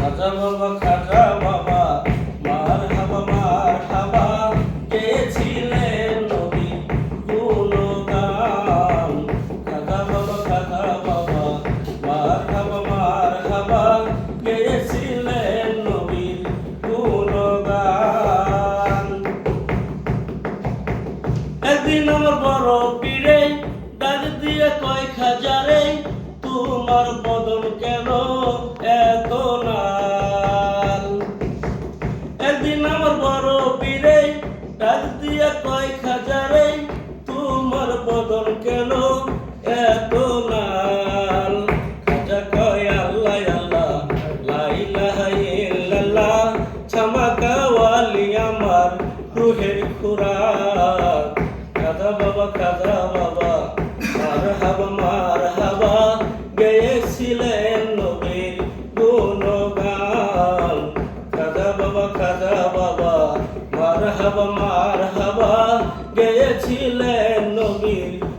খাজা বাবা খাজা বাবা, মার হাবা মার হাবা গেছিলেন নবী? গুণগান। খাজা বাবা খাজা বাবা, মার হাবা মার হাবা গেছিলেন নবীর গুণগান। একদিন আমার বড় পীরে ডাক দিয়ে ডাক দিয়া কয় খাজারে, তোমার বদন কেন এত নাল খাজা কয়, আল্লাহ আল্লাহ ছামা কাওয়ালি আমার রুহের খুরাক। খাজা বাবা খাজা বাবা মার হাবা মার হাবা গেয়েছিলেন নবীর